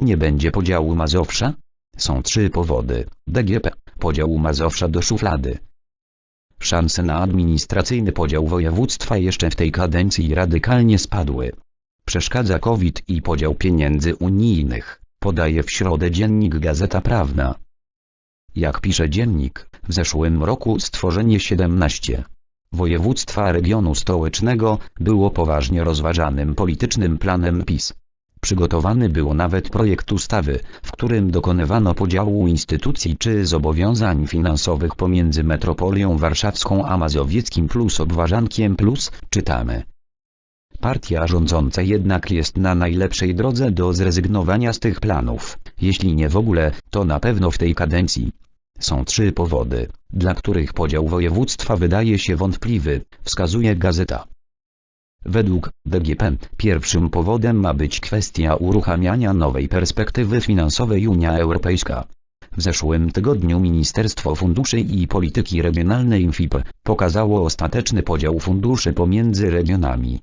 Nie będzie podziału Mazowsza? Są trzy powody. DGP, podział Mazowsza do szuflady. Szanse na administracyjny podział województwa jeszcze w tej kadencji radykalnie spadły. Przeszkadza COVID i podział pieniędzy unijnych, podaje w środę dziennik Gazeta Prawna. Jak pisze dziennik, w zeszłym roku stworzenie 17 województwa regionu stołecznego było poważnie rozważanym politycznym planem PiS. Przygotowany był nawet projekt ustawy, w którym dokonywano podziału instytucji czy zobowiązań finansowych pomiędzy metropolią warszawską a mazowieckim plus obwarzankiem plus, czytamy. Partia rządząca jednak jest na najlepszej drodze do zrezygnowania z tych planów, jeśli nie w ogóle, to na pewno w tej kadencji. Są trzy powody, dla których podział województwa wydaje się wątpliwy, wskazuje gazeta. Według DGP pierwszym powodem ma być kwestia uruchamiania nowej perspektywy finansowej Unia Europejska. W zeszłym tygodniu Ministerstwo Funduszy i Polityki Regionalnej FIP pokazało ostateczny podział funduszy pomiędzy regionami.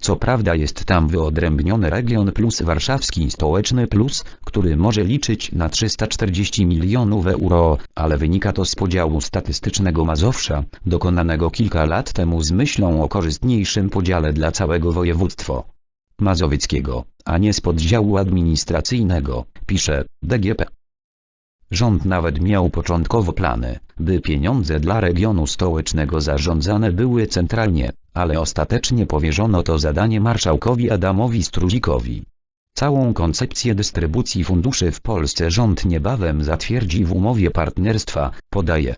Co prawda jest tam wyodrębniony region plus warszawski stołeczny plus, który może liczyć na 340 milionów euro, ale wynika to z podziału statystycznego Mazowsza, dokonanego kilka lat temu z myślą o korzystniejszym podziale dla całego województwa mazowieckiego, a nie z poddziału administracyjnego, pisze DGP. Rząd nawet miał początkowo plany, by pieniądze dla regionu stołecznego zarządzane były centralnie, ale ostatecznie powierzono to zadanie marszałkowi Adamowi Strudzikowi. Całą koncepcję dystrybucji funduszy w Polsce rząd niebawem zatwierdzi w umowie partnerstwa, podaje.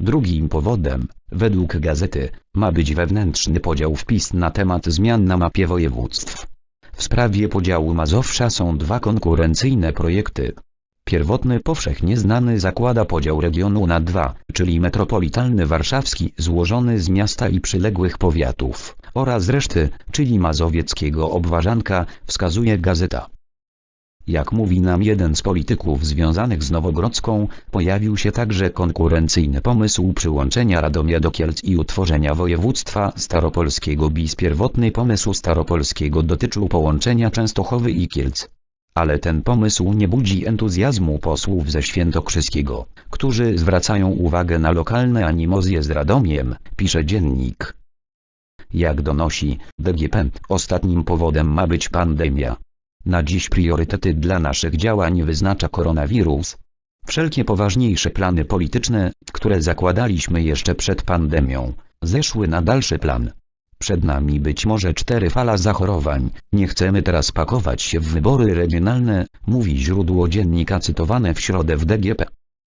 Drugim powodem, według gazety, ma być wewnętrzny podział wpis na temat zmian na mapie województw. W sprawie podziału Mazowsza są dwa konkurencyjne projekty. Pierwotny powszechnie znany zakłada podział regionu na dwa, czyli metropolitalny warszawski złożony z miasta i przyległych powiatów, oraz reszty, czyli mazowieckiego obwarzanka, wskazuje gazeta. Jak mówi nam jeden z polityków związanych z Nowogrodzką, pojawił się także konkurencyjny pomysł przyłączenia Radomia do Kielc i utworzenia województwa staropolskiego bis pierwotny pomysł staropolskiego dotyczył połączenia Częstochowy i Kielc. Ale ten pomysł nie budzi entuzjazmu posłów ze Świętokrzyskiego, którzy zwracają uwagę na lokalne animozje z Radomiem, pisze dziennik. Jak donosi DGP, ostatnim powodem ma być pandemia. Na dziś priorytety dla naszych działań wyznacza koronawirus. Wszelkie poważniejsze plany polityczne, które zakładaliśmy jeszcze przed pandemią, zeszły na dalszy plan. Przed nami być może cztery fala zachorowań, nie chcemy teraz pakować się w wybory regionalne, mówi źródło dziennika cytowane w środę w DGP.